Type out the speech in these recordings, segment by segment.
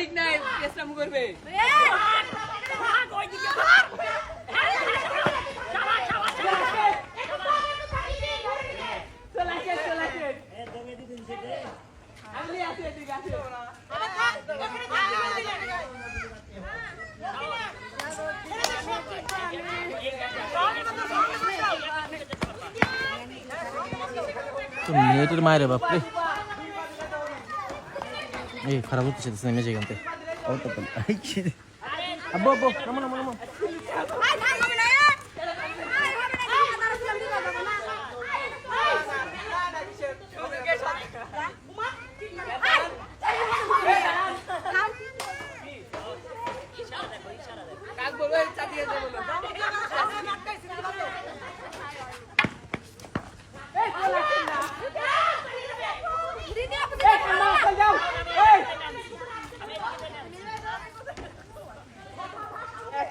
ঠিক নাই কেসটা মু করবে তো মেয়েটির মায়ের বাপরে ఏ ఖరాబ్ వచ్చేది ఇమేజ్ అంతే అవుతుంది అబ్బో అబ్బో నమ్మ నమ్మ నమ్మ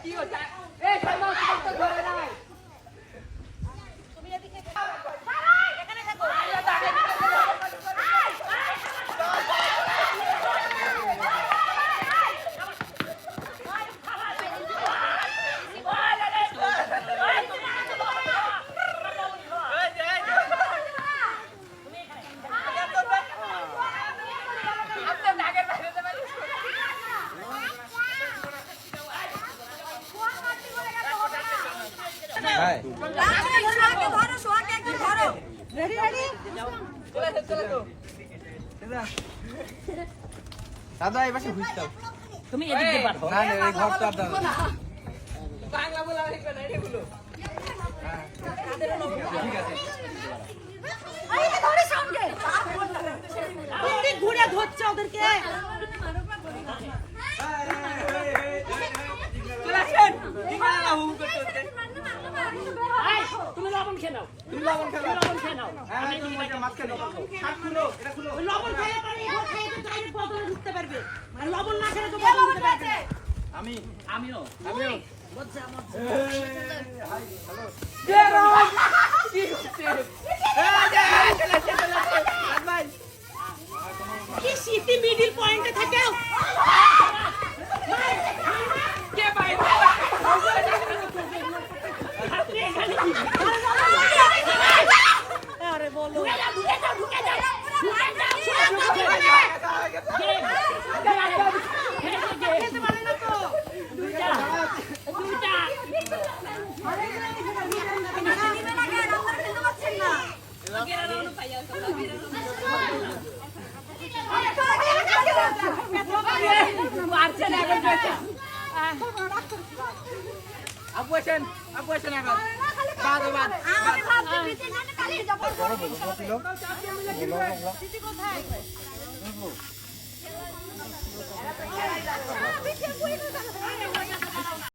কি হচ্ছে এই সালমান তো ধরে নাই চলে আসেন চলে তো দাদা এবার সে ঘুরতাম তুমি এদিকে পাঠো না না এই ঘরটা আর দাদা বাংলা বলা হয়ে গেল এগুলো ঘুরে ধরছে ওদেরকে চলে আসেন ঠিক আছে না হুম করতে হচ্ছে তুমি লবণ খেয়ে নাও। তুমি লবণ খাবে লবণ খেয়ে নাও। হ্যাঁ তুমি এটা মাঝখানে শাক খুলো এটা খুলো। লবণ খেয়ে পারে এগুলো খেয়ে তো চাইলে বদলে ঢুকতে পারবে। আর লবণ না খেলে তো বদলে ঢুকতে পারবে আমি আমিও। আমিও। কি হচ্ছে এই যে, চলে চলে ভাই কি সিটি মিডিল পয়েন্টে থাকে? কে ভাই আপু আসেন আপু আসেন এখন বাদ বাদ কোথায়